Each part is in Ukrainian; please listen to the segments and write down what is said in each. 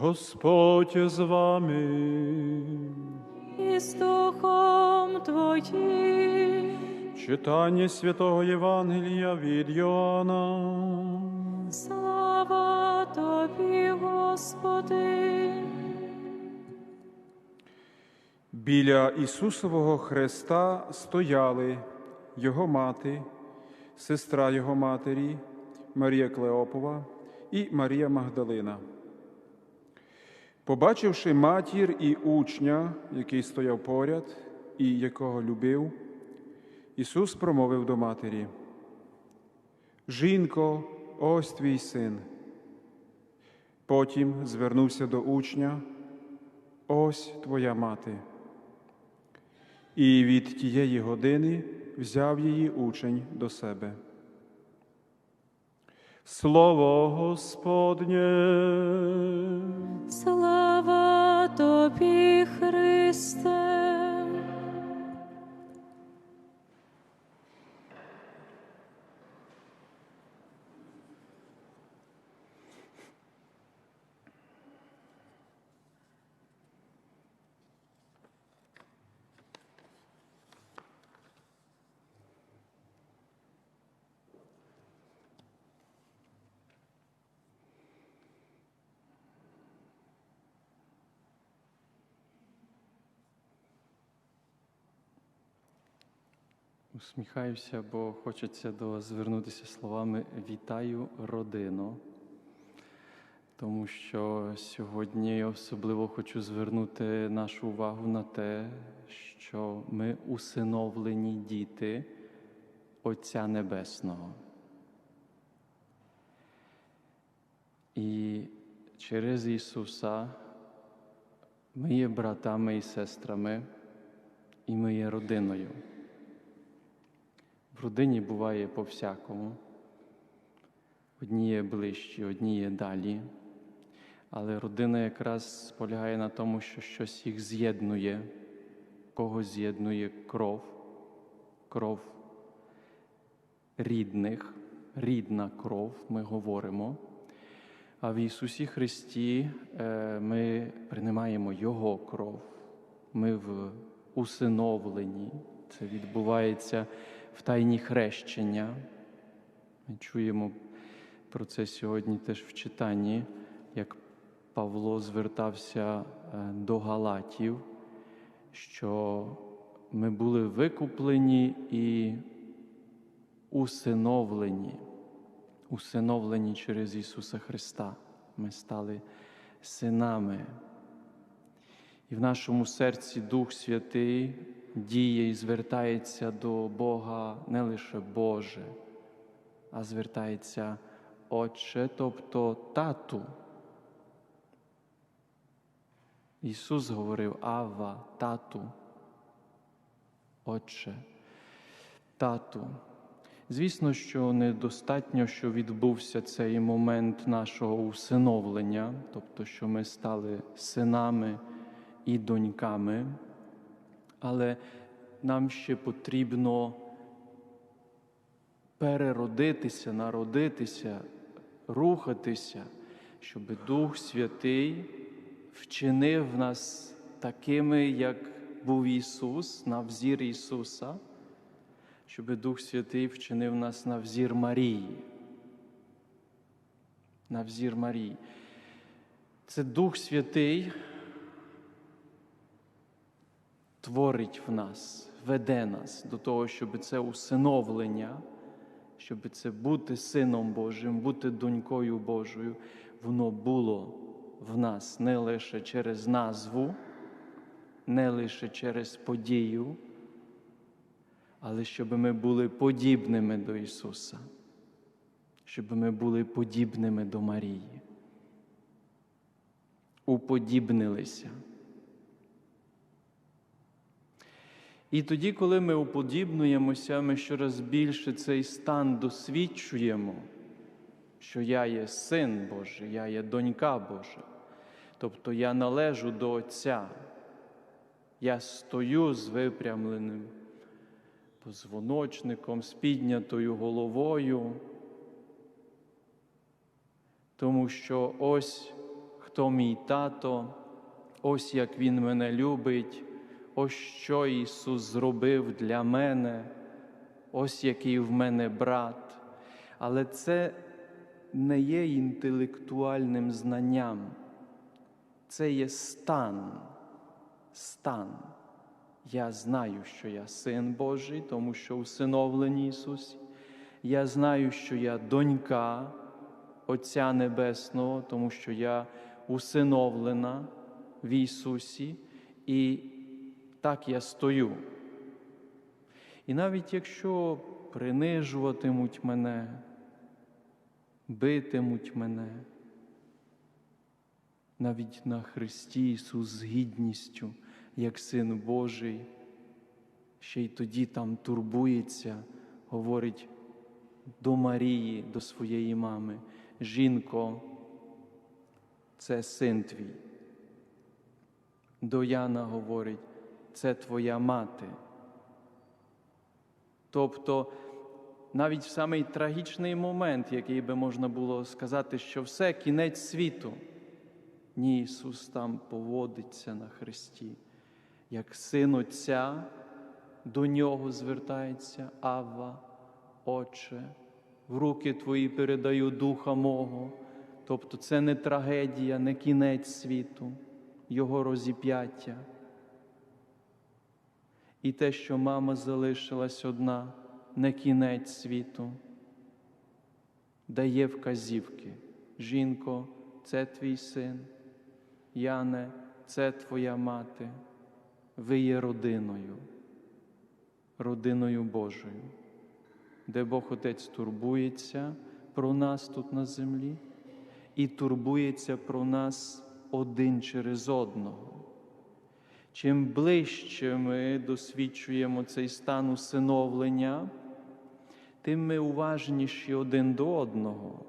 Господь з вами. і з Духом Твоїм. Читання святого Євангелія від Йоанна. Слава Тобі, Господи. Біля Ісусового Христа стояли Його мати, сестра Його матері, Марія Клеопова і Марія Магдалина. Побачивши матір і учня, який стояв поряд і якого любив, Ісус промовив до матері: Жінко, ось твій син. Потім звернувся до учня, ось твоя мати. І від тієї години взяв її учень до себе. Слово Господнє. Слава Тобі, Христе. Усміхаюся, бо хочеться до вас звернутися словами Вітаю родину. Тому що сьогодні особливо хочу звернути нашу увагу на те, що ми усиновлені діти Отця Небесного. І через Ісуса ми є братами і сестрами, і ми є родиною. В родині буває по-всякому. Одні є ближчі, одні є далі. Але родина якраз полягає на тому, що щось їх з'єднує, когось з'єднує кров, кров рідних, рідна кров, ми говоримо. А в Ісусі Христі е, ми приймаємо Його кров, ми в усиновленні. Це відбувається в тайні хрещення. Ми чуємо про це сьогодні теж в читанні, як Павло звертався е, до Галатів, що ми були викуплені і усиновлені, усиновлені через Ісуса Христа. Ми стали синами. І в нашому серці Дух Святий діє і звертається до Бога не лише Боже, а звертається Отче, тобто тату. Ісус говорив Ава, тату, Отче, тату. Звісно, що недостатньо, що відбувся цей момент нашого усиновлення, тобто, що ми стали синами і доньками, але нам ще потрібно переродитися, народитися, рухатися, щоб Дух Святий вчинив нас такими, як був Ісус, на взір Ісуса, щоб Дух Святий вчинив нас на взір Марії. На взір Марії. Це Дух Святий творить в нас, веде нас до того, щоб це усиновлення, щоб це бути Сином Божим, бути донькою Божою, воно було в нас не лише через назву, не лише через подію, але щоб ми були подібними до Ісуса, щоб ми були подібними до Марії. Уподібнилися. І тоді, коли ми уподібнуємося, ми щораз більше цей стан досвідчуємо, що я є син Божий, я є донька Божа. Тобто я належу до Отця. Я стою з випрямленим позвоночником, з піднятою головою. Тому що ось хто мій тато, ось як Він мене любить, ось що Ісус зробив для мене, ось який в мене брат. Але це не є інтелектуальним знанням, це є стан. Стан. Я знаю, що я син Божий, тому що усиновлений Ісус. Я знаю, що я донька Отця Небесного, тому що я усиновлена в Ісусі, і так я стою. І навіть якщо принижуватимуть мене, битимуть мене, навіть на Христі Ісус з гідністю, як Син Божий, ще й тоді там турбується, говорить до Марії, до своєї мами, жінко, це син твій. До Яна говорить, це твоя мати. Тобто навіть в самий трагічний момент, який би можна було сказати, що все, кінець світу, ні, Ісус там поводиться на Христі, як син Отця, до нього звертається Авва, Отче, в руки Твої передаю Духа мого. Тобто це не трагедія, не кінець світу, Його розіп'яття. І те, що мама залишилась одна, не кінець світу, дає вказівки. Жінко, це твій син, Яне, це твоя мати, ви є родиною, родиною Божою, де Бог Отець турбується про нас тут на землі і турбується про нас один через одного. Чим ближче ми досвідчуємо цей стан усиновлення, тим ми уважніші один до одного,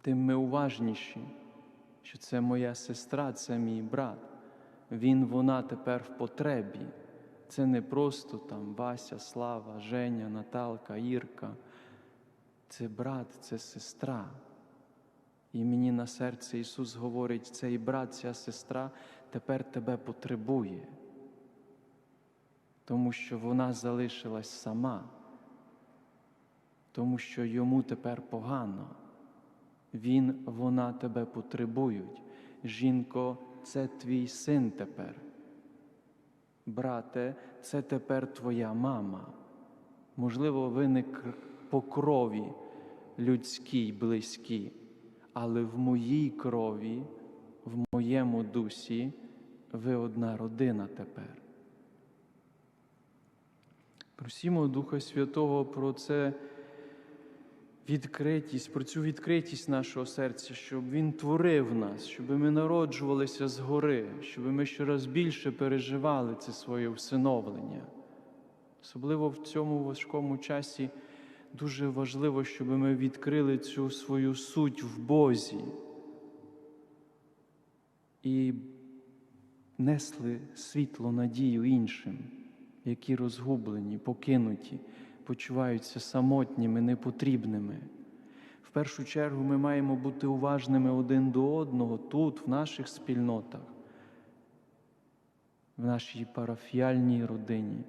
тим ми уважніші, що це моя сестра, це мій брат. Він, вона тепер в потребі. Це не просто там Вася, Слава, Женя, Наталка, Ірка. Це брат, це сестра. І мені на серце Ісус говорить, цей брат, ця сестра тепер тебе потребує, тому що вона залишилась сама, тому що йому тепер погано. Він, вона тебе потребують. Жінко, це твій син тепер. Брате, це тепер твоя мама. Можливо, ви не по крові людській, близькій, але в моїй крові, в моєму дусі ви одна родина тепер. Просімо Духа Святого про це відкритість, про цю відкритість нашого серця, щоб Він творив нас, щоб ми народжувалися згори, щоб ми щораз більше переживали це своє всиновлення. Особливо в цьому важкому часі дуже важливо, щоб ми відкрили цю свою суть в Бозі і несли світло, надію іншим, які розгублені, покинуті, почуваються самотніми, непотрібними. В першу чергу ми маємо бути уважними один до одного тут, в наших спільнотах, в нашій парафіальній родині,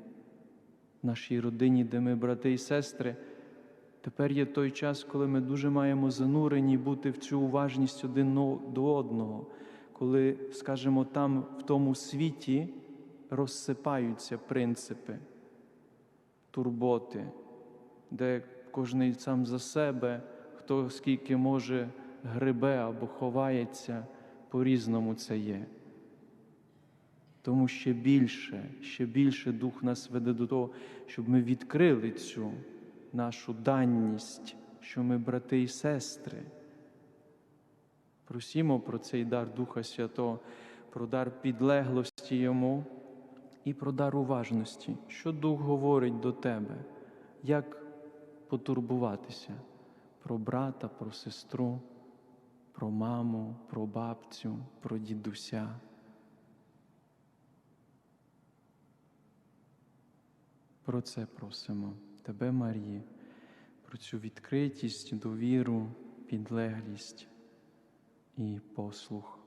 в нашій родині, де ми, брати і сестри, тепер є той час, коли ми дуже маємо занурені бути в цю уважність один до одного, коли, скажімо, там в тому світі розсипаються принципи турботи, де кожен сам за себе, хто скільки може грибе або ховається, по-різному це є. Тому ще більше, ще більше Дух нас веде до того, щоб ми відкрили цю нашу данність, що ми брати і сестри. Просімо про цей дар Духа Святого, про дар підлеглості Йому і про дар уважності, що Дух говорить до тебе, як потурбуватися про брата, про сестру, про маму, про бабцю, про дідуся. Про це просимо Тебе, Марії, про цю відкритість, довіру, підлеглість і послух.